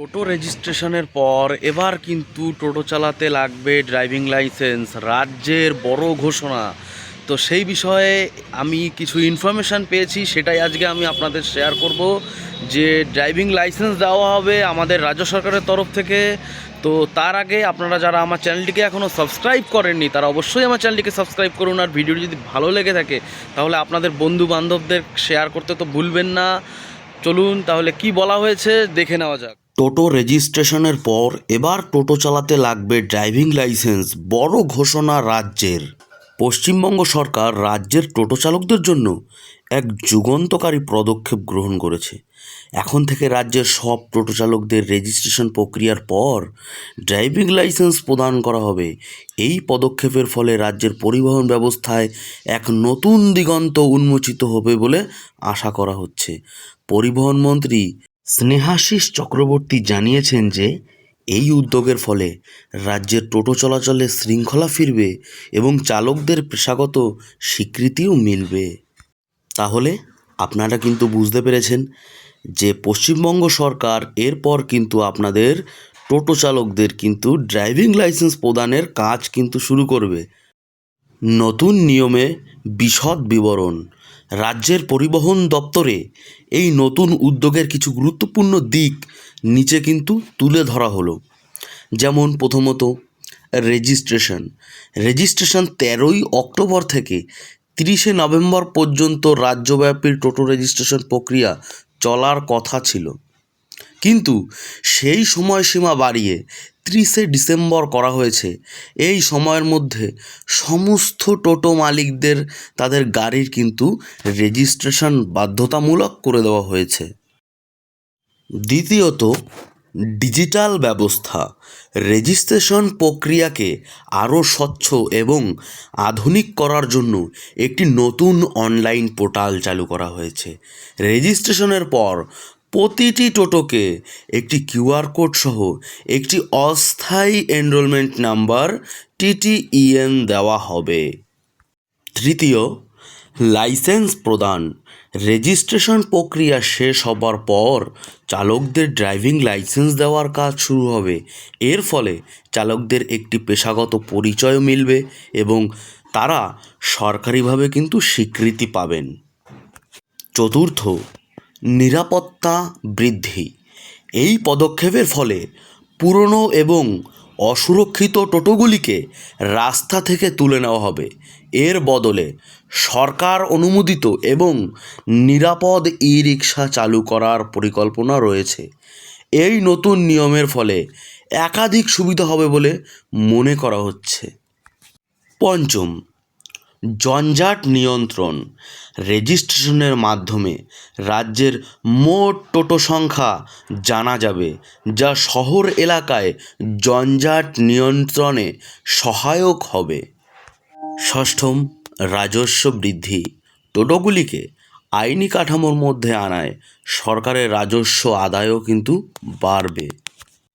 টোটো রেজিস্ট্রেশনের পর এবার কিন্তু টোটো চালাতে লাগবে ড্রাইভিং লাইসেন্স, রাজ্যের বড় ঘোষণা। তো সেই বিষয়ে আমি কিছু ইনফরমেশান পেয়েছি, সেটাই আজকে আমি আপনাদের শেয়ার করব যে ড্রাইভিং লাইসেন্স দেওয়া হবে আমাদের রাজ্য সরকারের তরফ থেকে। তো তার আগে আপনারা যারা আমার চ্যানেলটিকে এখনও সাবস্ক্রাইব করেননি, তারা অবশ্যই আমার চ্যানেলটিকে সাবস্ক্রাইব করুন। আর ভিডিওটি যদি ভালো লেগে থাকে, তাহলে আপনাদের বন্ধু বান্ধবদের শেয়ার করতে তো ভুলবেন না। চলুন তাহলে কি বলা হয়েছে, দেখে নেওয়া যাক। টোটো রেজিস্ট্রেশনের পর এবার টোটো চালাতে লাগবে ড্রাইভিং লাইসেন্স, বড় ঘোষণা রাজ্যের। পশ্চিমবঙ্গ সরকার রাজ্যের টোটো চালকদের জন্য এক যুগান্তকারী পদক্ষেপ গ্রহণ করেছে। এখন থেকে রাজ্যের সব টোটো চালকদের রেজিস্ট্রেশন প্রক্রিয়ার পর ড্রাইভিং লাইসেন্স প্রদান করা হবে। এই পদক্ষেপের ফলে রাজ্যের পরিবহন ব্যবস্থায় এক নতুন দিগন্ত উন্মোচিত হবে বলে আশা করা হচ্ছে। পরিবহন মন্ত্রী স্নেহাশিস চক্রবর্তী জানিয়েছেন যে, এই উদ্যোগের ফলে রাজ্যের টোটো চলাচলে শৃঙ্খলা ফিরবে এবং চালকদের পেশাগত স্বীকৃতিও মিলবে। তাহলে, আপনারা কিন্তু বুঝতে পেরেছেন যে, পশ্চিমবঙ্গ সরকার এরপর কিন্তু আপনাদের টোটো চালকদের কিন্তু ড্রাইভিং লাইসেন্স প্রদানের কাজ কিন্তু শুরু করবে। নতুন নিয়মে বিশদ বিবরণ। রাজ্যের পরিবহন দপ্তরে এই নতুন উদ্যোগের কিছু গুরুত্বপূর্ণ দিক নিচে কিন্তু তুলে ধরা হলো। যেমন প্রথমত রেজিস্ট্রেশন রেজিস্ট্রেশন তেরোই অক্টোবর থেকে তিরিশে নভেম্বর পর্যন্ত রাজ্যব্যাপী টোটো রেজিস্ট্রেশন প্রক্রিয়া চলার কথা ছিল। কিন্তু সেই সময়সীমা বাড়িয়ে ত্রিশে ডিসেম্বর করা হয়েছে। এই সময়ের মধ্যে সমস্ত টোটো মালিকদের তাদের গাড়ির কিন্তু রেজিস্ট্রেশন বাধ্যতামূলক করে দেওয়া হয়েছে। দ্বিতীয়ত, ডিজিটাল ব্যবস্থা। রেজিস্ট্রেশন প্রক্রিয়াকে আরও স্বচ্ছ এবং আধুনিক করার জন্য একটি নতুন অনলাইন পোর্টাল চালু করা হয়েছে। রেজিস্ট্রেশনের পর প্রতিটি টোটোকে একটি কিউআর কোড সহ একটি অস্থায়ী এনরোলমেন্ট নাম্বার টিটিইএন দেওয়া হবে। তৃতীয় লাইসেন্স প্রদান। রেজিস্ট্রেশন প্রক্রিয়া শেষ হবার পর চালকদের ড্রাইভিং লাইসেন্স দেওয়ার কাজ শুরু হবে। এর ফলে চালকদের একটি পেশাগত পরিচয় মিলবে এবং তারা সরকারিভাবে কিন্তু স্বীকৃতি পাবেন। চতুর্থ নিরাপত্তা বৃদ্ধি। এই পদক্ষেপের ফলে পুরনো এবং অসুরক্ষিত টোটোগুলিকে রাস্তা থেকে তুলে নেওয়া হবে। এর বদলে সরকার অনুমোদিত এবং নিরাপদ ই রিক্সা চালু করার পরিকল্পনা রয়েছে। এই নতুন নিয়মের ফলে একাধিক সুবিধা হবে বলে মনে করা হচ্ছে। পঞ্চম জঞ্জাট নিয়ন্ত্রণ রেজিস্ট্রেশনের মাধ্যমে রাজ্যের মোট টোটো সংখ্যা জানা যাবে, যা শহর এলাকায় জঞ্জাট নিয়ন্ত্রণে সহায়ক হবে। ষষ্ঠম, রাজস্ব বৃদ্ধি। টোটোগুলিকে আইনি কাঠামোর মধ্যে আনায় সরকারের রাজস্ব আদায়ও কিন্তু বাড়বে।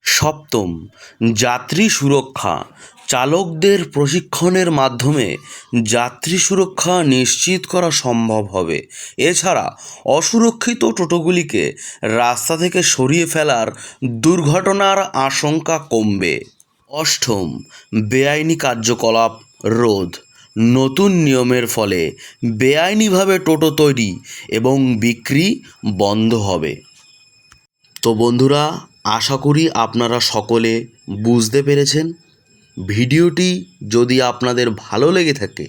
সপ্তম, যাত্রী সুরক্ষা। চালকদের প্রশিক্ষণের মাধ্যমে যাত্রী সুরক্ষা নিশ্চিত করা সম্ভব হবে। এছাড়া অসুরক্ষিত টোটোগুলিকে রাস্তা থেকে সরিয়ে ফেলার দুর্ঘটনার আশঙ্কা কমবে। অষ্টম, বেআইনি কার্যকলাপ, রোধ। নতুন নিয়মের ফলে বেআইনিভাবে টোটো তৈরি এবং বিক্রি বন্ধ হবে। তো বন্ধুরা আশা করি আপনারা সকলে বুঝতে পেরেছেন। ভিডিওটি যদি আপনাদের ভালো লেগে থাকে,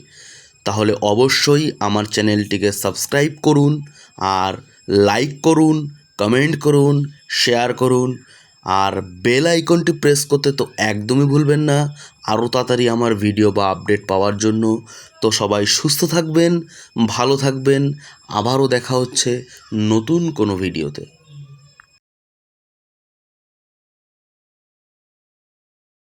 তাহলে অবশ্যই আমার চ্যানেলটিকে সাবস্ক্রাইব করুন আর লাইক করুন, কমেন্ট করুন, শেয়ার করুন। আর বেল আইকনটি প্রেস করতে তো একদমই ভুলবেন না। আরও তাড়াতাড়ি আমার ভিডিও বা আপডেট পাওয়ার জন্য। তো সবাই সুস্থ থাকবেন, ভালো থাকবেন। আবারও দেখা হচ্ছে নতুন কোনো ভিডিওতে।